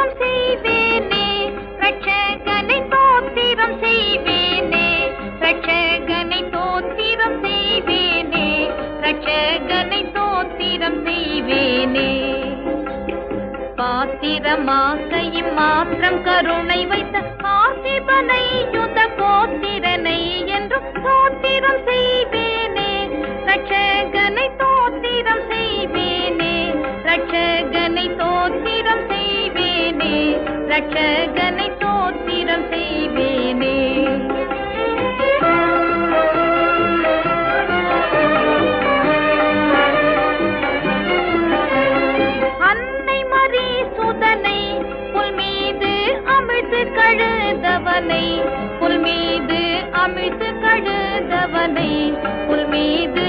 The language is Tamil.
தோத்திரம் செய்வேனே. ரட்சகனை தோத்திரம் செய்வேனே. ரட்சகனை தோத்திரம் செய்வேனே. ரட்சகனை தோத்திரம் செய்வேனே. பாத்திரமாக்கையும் மாத்திரம் கருணை வைத்த ஆசிபனை யுத போத்திரனை என்றும் தோத்திரம் செய்வேனே. ரட்சகனை தோத்திரம் செய்வேனே. ரட்சக ரட்சகனை தோத்திரம் செய்வேனே. அன்னை மறி சுதனை புல் மீது அமிழ்த்து கழுதவனை புல் மீது அமிழ்த்து கழுதவனை. புல் மீது